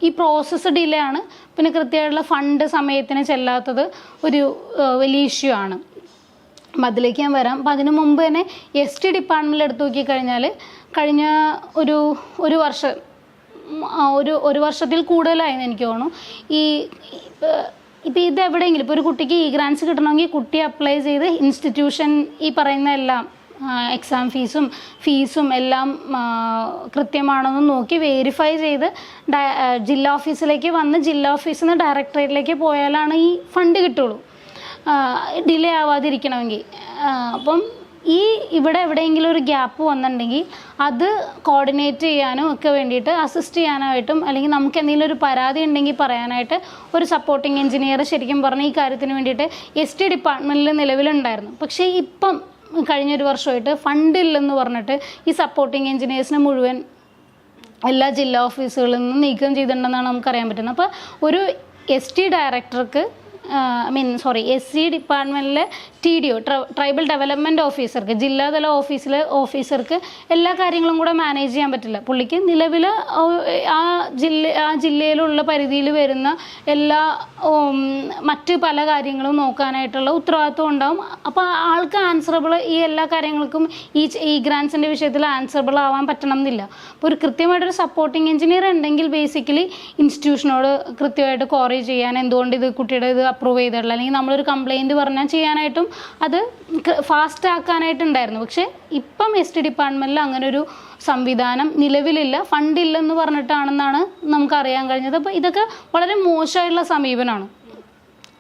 ഈ പ്രോസസ്സ് ഡിലേ ആണ്. പിന്നെ കൃത്യമായിട്ടുള്ള ഫണ്ട് സമയത്തിന് ചെല്ലാത്തത് ഒരു വലിയ ഇഷ്യൂ ആണ്. അപ്പം അതിലേക്ക് ഞാൻ വരാം. അപ്പം അതിനു മുമ്പ് തന്നെ എസ് ടി ഡിപ്പാർട്ട്മെന്റിൽ എടുത്തു നോക്കിക്കഴിഞ്ഞാൽ കഴിഞ്ഞ ഒരു ഒരു വർഷം ഒരു ഒരു വർഷത്തിൽ കൂടുതലായെന്ന് എനിക്ക് തോന്നുന്നു. ഈ ഇപ്പം ഇത് എവിടെയെങ്കിലും ഇപ്പോൾ ഒരു കുട്ടിക്ക് ഈ ഗ്രാൻസ് കിട്ടണമെങ്കിൽ കുട്ടി അപ്ലൈ ചെയ്ത് ഇൻസ്റ്റിറ്റ്യൂഷൻ ഈ പറയുന്ന എല്ലാം എക്സാം ഫീസും ഫീസും എല്ലാം കൃത്യമാണെന്ന് നോക്കി വെരിഫൈ ചെയ്ത് ജില്ലാ ഓഫീസിലേക്ക് വന്ന് ജില്ലാ ഓഫീസിൽ നിന്ന് ഡയറക്ടറേറ്റിലേക്ക് പോയാലാണ് ഈ ഫണ്ട് കിട്ടുള്ളൂ. ഡിലേ ആവാതിരിക്കണമെങ്കിൽ. അപ്പം ഈ ഇവിടെ എവിടെയെങ്കിലും ഒരു ഗ്യാപ്പ് വന്നിട്ടുണ്ടെങ്കിൽ അത് കോർഡിനേറ്റ് ചെയ്യാനും ഒക്കെ വേണ്ടിയിട്ട് അസിസ്റ്റ് ചെയ്യാനായിട്ടും അല്ലെങ്കിൽ നമുക്ക് എന്തെങ്കിലും ഒരു പരാതി ഉണ്ടെങ്കിൽ പറയാനായിട്ട് ഒരു സപ്പോർട്ടിംഗ് എഞ്ചിനീയർ ശരിക്കും പറഞ്ഞാൽ ഈ കാര്യത്തിന് വേണ്ടിയിട്ട് എസ് ടി ഡിപ്പാർട്ട്മെന്റിൽ നിലവിലുണ്ടായിരുന്നു. പക്ഷേ ഇപ്പം കഴിഞ്ഞൊരു വർഷമായിട്ട് ഫണ്ടില്ലെന്ന് പറഞ്ഞിട്ട് ഈ സപ്പോർട്ടിംഗ് എഞ്ചിനീയേഴ്സിനെ മുഴുവൻ എല്ലാ ജില്ലാ ഓഫീസുകളിൽ നിന്നും നീക്കം ചെയ്തിട്ടുണ്ടെന്നാണ് നമുക്കറിയാൻ പറ്റുന്നത്. അപ്പോൾ ഒരു എസ് ടി ഡയറക്ടർക്ക് I mean sorry S C ഡിപ്പാർട്ട്മെന്റിലെ T D O tribal development ഓഫീസർക്ക് ജില്ലാതല ഓഫീസിലെ ഓഫീസർക്ക് എല്ലാ കാര്യങ്ങളും കൂടെ മാനേജ് ചെയ്യാൻ പറ്റില്ല. പുള്ളിക്ക് നിലവിൽ ആ ജില്ല ആ ജില്ലയിലുള്ള പരിധിയിൽ വരുന്ന എല്ലാ മറ്റ് പല കാര്യങ്ങളും നോക്കാനായിട്ടുള്ള ഉത്തരവാദിത്വം ഉണ്ടാവും. അപ്പോൾ ആൾക്ക് ആൻസറബിൾ ഈ എല്ലാ കാര്യങ്ങൾക്കും ഈ ഈ ഗ്രാൻസിന്റെ വിഷയത്തിൽ ആൻസറബിൾ ആവാൻ പറ്റണം എന്നില്ല അപ്പോൾ ഒരു കൃത്യമായിട്ടൊരു സപ്പോർട്ടിങ് എഞ്ചിനീയർ ഉണ്ടെങ്കിൽ ബേസിക്കലി ഇൻസ്റ്റിറ്റ്യൂഷനോട് കൃത്യമായിട്ട് കോറി ചെയ്യാൻ എന്തുകൊണ്ട് ഇത് കുട്ടിയുടെ ഇത് അപ്രൂവ് ചെയ്തിട്ടുള്ള അല്ലെങ്കിൽ നമ്മളൊരു കംപ്ലയിന്റ് പറഞ്ഞാൽ ചെയ്യാനായിട്ടും അത് ഫാസ്റ്റ് ആക്കാനായിട്ടുണ്ടായിരുന്നു. പക്ഷേ ഇപ്പം എസ് ടി ഡിപ്പാർട്ട്മെന്റിൽ അങ്ങനെ ഒരു സംവിധാനം നിലവിലില്ല. ഫണ്ടില്ലെന്ന് പറഞ്ഞിട്ടാണെന്നാണ് നമുക്കറിയാൻ കഴിഞ്ഞത്. അപ്പോൾ ഇതൊക്കെ വളരെ മോശമായിട്ടുള്ള സമീപനമാണ്.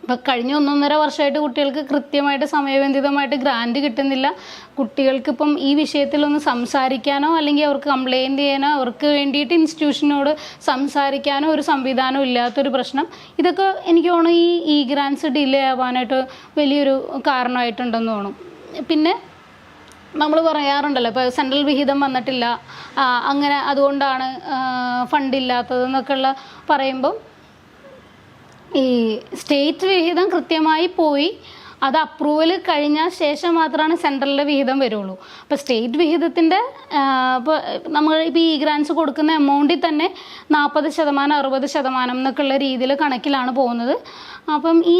ഇപ്പം കഴിഞ്ഞ ഒന്നൊന്നര വർഷമായിട്ട് കുട്ടികൾക്ക് കൃത്യമായിട്ട് സമയബന്ധിതമായിട്ട് ഗ്രാൻഡ് കിട്ടുന്നില്ല. കുട്ടികൾക്ക് ഇപ്പം ഈ വിഷയത്തിലൊന്ന് സംസാരിക്കാനോ അല്ലെങ്കിൽ അവർക്ക് കംപ്ലയിന്റ് ചെയ്യാനോ അവർക്ക് വേണ്ടിയിട്ട് ഇൻസ്റ്റിറ്റ്യൂഷനോട് സംസാരിക്കാനോ ഒരു സംവിധാനം ഇല്ലാത്തൊരു പ്രശ്നം. ഇതൊക്കെ എനിക്ക് തോന്നുന്നു ഈ ഇ ഗ്രാൻസ് ഡിലേ ആവാനായിട്ട് വലിയൊരു കാരണമായിട്ടുണ്ടെന്ന് തോന്നുന്നു പിന്നെ നമ്മൾ പറയാറുണ്ടല്ലോ ഇപ്പോൾ സെൻട്രൽ വിഹിതം വന്നിട്ടില്ല. അങ്ങനെ അതുകൊണ്ടാണ് ഫണ്ടില്ലാത്തതെന്നൊക്കെയുള്ള പറയുമ്പം ഈ സ്റ്റേറ്റ് വിഹിതം കൃത്യമായി പോയി അത് അപ്രൂവൽ കഴിഞ്ഞ ശേഷം മാത്രമാണ് സെൻട്രലിന്റെ വിഹിതം വരുള്ളൂ. അപ്പോൾ സ്റ്റേറ്റ് വിഹിതത്തിന്റെ ഇപ്പോൾ നമ്മൾ ഇപ്പോൾ ഈ ഗ്രാൻസ് കൊടുക്കുന്ന എമൗണ്ടിൽ തന്നെ നാൽപ്പത് ശതമാനം അറുപത് ശതമാനം എന്നൊക്കെയുള്ള രീതിയിൽ കണക്കിലാണ് പോകുന്നത്. അപ്പം ഈ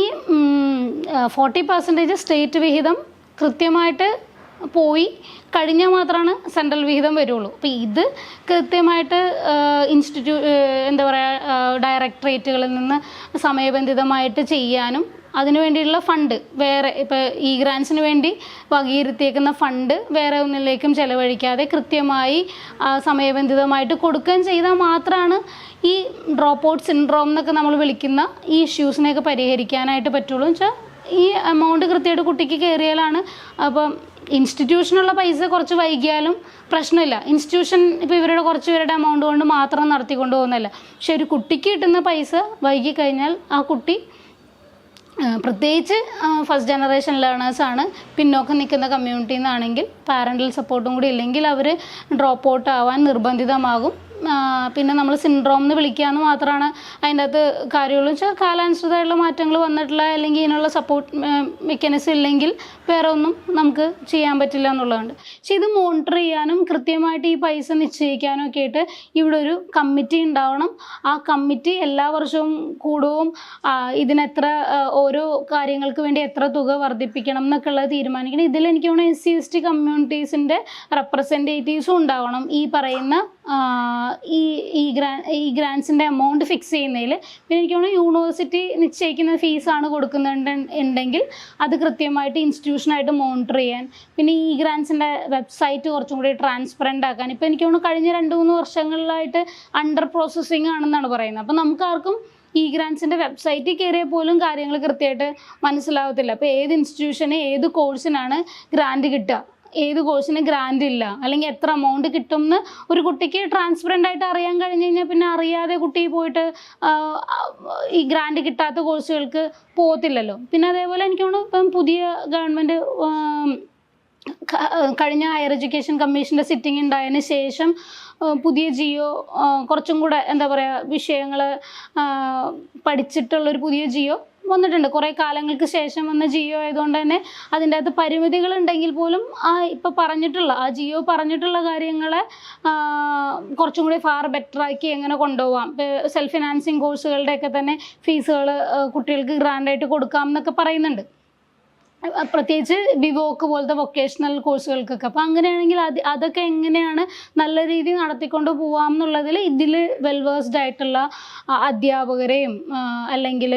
ഫോർട്ടി പെർസെന്റേജ് സ്റ്റേറ്റ് വിഹിതം കൃത്യമായിട്ട് പോയി കഴിഞ്ഞാൽ മാത്രമാണ് സെൻട്രൽ വിഹിതം വരുള്ളൂ. അപ്പോൾ ഇത് കൃത്യമായിട്ട് ഇൻസ്റ്റിറ്റ്യൂ എന്താ പറയുക ഡയറക്ടറേറ്റുകളിൽ നിന്ന് സമയബന്ധിതമായിട്ട് ചെയ്യാനും അതിനു വേണ്ടിയുള്ള ഫണ്ട് വേറെ ഇപ്പോൾ ഈ ഗ്രാൻസിന് വേണ്ടി വകയിരുത്തിയേക്കുന്ന ഫണ്ട് വേറെ ഒന്നിലേക്കും ചെലവഴിക്കാതെ കൃത്യമായി സമയബന്ധിതമായിട്ട് കൊടുക്കുകയും ചെയ്താൽ മാത്രമാണ് ഈ ഡ്രോപ്പ് ഔട്ട് സിൻഡ്രോം എന്നൊക്കെ നമ്മൾ വിളിക്കുന്ന ഈ ഇഷ്യൂസിനെയൊക്കെ പരിഹരിക്കാനായിട്ട് പറ്റുള്ളൂ. എന്ന് വെച്ചാൽ ഈ എമൗണ്ട് കൃത്യമായിട്ട് കുട്ടിക്ക് കയറിയാലാണ് അപ്പം ഇൻസ്റ്റിറ്റ്യൂഷനുള്ള പൈസ കുറച്ച് വൈകിയാലും പ്രശ്നമില്ല. ഇൻസ്റ്റിറ്റ്യൂഷൻ ഇപ്പോൾ ഇവരുടെ കുറച്ച് പേരുടെ എമൗണ്ട് കൊണ്ട് മാത്രം നടത്തിക്കൊണ്ട് പോകുന്നതല്ല. പക്ഷെ ഒരു കുട്ടിക്ക് കിട്ടുന്ന പൈസ വൈകി കഴിഞ്ഞാൽ ആ കുട്ടി പ്രത്യേകിച്ച് ഫസ്റ്റ് ജനറേഷൻ ലേണേഴ്സാണ് പിന്നോക്കം നിൽക്കുന്ന കമ്മ്യൂണിറ്റിയിൽ നിന്നാണെങ്കിൽ പാരന്റൽ സപ്പോർട്ടും കൂടി ഇല്ലെങ്കിൽ അവർ ഡ്രോപ്പ് ഔട്ട് ആവാൻ നിർബന്ധിതമാകും. പിന്നെ നമ്മൾ സിൻഡ്രോം എന്ന് വിളിക്കാമെന്ന് മാത്രമാണ് അതിന്റെ അകത്ത് കാര്യമുള്ളൂ വെച്ചാൽ കാലാനുസൃതമായിട്ടുള്ള മാറ്റങ്ങൾ വന്നിട്ടില്ല അല്ലെങ്കിൽ ഇതിനുള്ള സപ്പോർട്ട് മെക്കാനിസം ഇല്ലെങ്കിൽ വേറെ ഒന്നും നമുക്ക് ചെയ്യാൻ പറ്റില്ല എന്നുള്ളതുണ്ട്. പക്ഷെ ഇത് മോണിറ്റർ ചെയ്യാനും കൃത്യമായിട്ട് ഈ പൈസ നിശ്ചയിക്കാനും ഒക്കെ ആയിട്ട് ഇവിടെ ഒരു കമ്മിറ്റി ഉണ്ടാവണം. ആ കമ്മിറ്റി എല്ലാ വർഷവും കൂടുകയും ഇതിനെത്ര ഓരോ കാര്യങ്ങൾക്ക് വേണ്ടി എത്ര തുക വർദ്ധിപ്പിക്കണം എന്നൊക്കെ ഉള്ളത് തീരുമാനിക്കണം. ഇതിൽ എനിക്ക് തോന്നുന്നു എസ് സി എസ് ടി കമ്മ്യൂണിറ്റീസിന്റെ റെപ്രസെന്റേറ്റീവ്സും ഉണ്ടാവണം. ഈ പറയുന്ന ഈ ഈ ഗ്രാ ഈ ഗ്രാൻസിന്റെ എമൗണ്ട് ഫിക്സ് ചെയ്യുന്നതിൽ പിന്നെ എനിക്ക് തോന്നുന്നു യൂണിവേഴ്സിറ്റി നിശ്ചയിക്കുന്ന ഫീസാണ് കൊടുക്കുന്നുണ്ട് ഉണ്ടെങ്കിൽ അത് കൃത്യമായിട്ട് ഇൻസ്റ്റിറ്റ്യൂഷനായിട്ട് മോണിറ്റർ ചെയ്യാൻ. പിന്നെ ഈ ഗ്രാൻസിന്റെ വെബ്സൈറ്റ് കുറച്ചും കൂടി ട്രാൻസ്പെറന്റ് ആക്കാൻ. ഇപ്പോൾ എനിക്ക് തോന്നുന്നു കഴിഞ്ഞ രണ്ട് മൂന്ന് വർഷങ്ങളിലായിട്ട് അണ്ടർ പ്രോസസ്സിങ് ആണെന്നാണ് പറയുന്നത്. അപ്പോൾ നമുക്കാർക്കും ഈ ഗ്രാൻസിന്റെ വെബ്സൈറ്റിൽ കയറിയാൽ പോലും കാര്യങ്ങൾ കൃത്യമായിട്ട് മനസ്സിലാവത്തില്ല. അപ്പോൾ ഏത് ഇൻസ്റ്റിറ്റ്യൂഷന് ഏത് കോഴ്സിനാണ് ഗ്രാൻഡ് കിട്ടുക? ഏത് കോഴ്സിന് ഗ്രാൻഡ് ഇല്ല. അല്ലെങ്കിൽ എത്ര എമൗണ്ട് കിട്ടും എന്ന് ഒരു കുട്ടിക്ക് ട്രാൻസ്പെറന്റ് ആയിട്ട് അറിയാൻ കഴിഞ്ഞ് കഴിഞ്ഞാൽ പിന്നെ അറിയാതെ കുട്ടി പോയിട്ട് ഈ ഗ്രാൻഡ് കിട്ടാത്ത കോഴ്സുകൾക്ക് പോകത്തില്ലല്ലോ. പിന്നെ അതേപോലെ എനിക്ക് തോന്നുന്നു ഇപ്പം പുതിയ ഗവൺമെന്റ് കഴിഞ്ഞ ഹയർ എഡ്യൂക്കേഷൻ കമ്മീഷന്റെ സിറ്റിംഗ് ഉണ്ടായതിന് ശേഷം പുതിയ ജിയോ കുറച്ചും കൂടെ എന്താ പറയുക വിഷയങ്ങൾ പഠിച്ചിട്ടുള്ളൊരു പുതിയ ജിയോ വന്നിട്ടുണ്ട്. കുറേ കാലങ്ങൾക്ക് ശേഷം വന്ന ജിയോ ആയതുകൊണ്ട് തന്നെ അതിന്റെ അകത്ത് പരിമിതികൾ ഉണ്ടെങ്കിൽ പോലും ആ ഇപ്പോൾ പറഞ്ഞിട്ടുള്ള ആ ജിയോ പറഞ്ഞിട്ടുള്ള കാര്യങ്ങളെ കുറച്ചും കൂടി ഫാർ ബെറ്റർ ആക്കി എങ്ങനെ കൊണ്ടുപോകാം സെൽഫ് ഫിനാൻസിങ് കോഴ്സുകളുടെയൊക്കെ തന്നെ ഫീസുകൾ കുട്ടികൾക്ക് ഗ്രാൻഡായിട്ട് കൊടുക്കാം എന്നൊക്കെ പറയുന്നുണ്ട്. പ്രത്യേകിച്ച് വിവോക്ക് പോലത്തെ വൊക്കേഷണൽ കോഴ്സുകൾക്കൊക്കെ അപ്പോൾ അങ്ങനെയാണെങ്കിൽ അത് അതൊക്കെ എങ്ങനെയാണ് നല്ല രീതിയിൽ നടത്തിക്കൊണ്ട് പോവാം എന്നുള്ളതിൽ ഇതിൽ വെൽവേഴ്സ്ഡ് ആയിട്ടുള്ള അധ്യാപകരെയും അല്ലെങ്കിൽ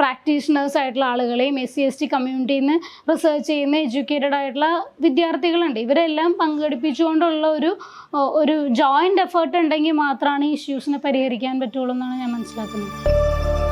പ്രാക്ടീഷണേഴ്സ് ആയിട്ടുള്ള ആളുകളെയും എസ് സി എസ് ടി കമ്മ്യൂണിറ്റിയിൽ നിന്ന് റിസർച്ച് ചെയ്യുന്ന എഡ്യൂക്കേറ്റഡ് ആയിട്ടുള്ള വിദ്യാർത്ഥികളുണ്ട്. ഇവരെല്ലാം പങ്കെടുപ്പിച്ചുകൊണ്ടുള്ള ഒരു ഒരു ജോയിന്റ് എഫേർട്ട് ഉണ്ടെങ്കിൽ മാത്രമാണ് ഈ ഇഷ്യൂസിനെ പരിഹരിക്കാൻ പറ്റുള്ളൂ എന്നാണ് ഞാൻ മനസ്സിലാക്കുന്നത്.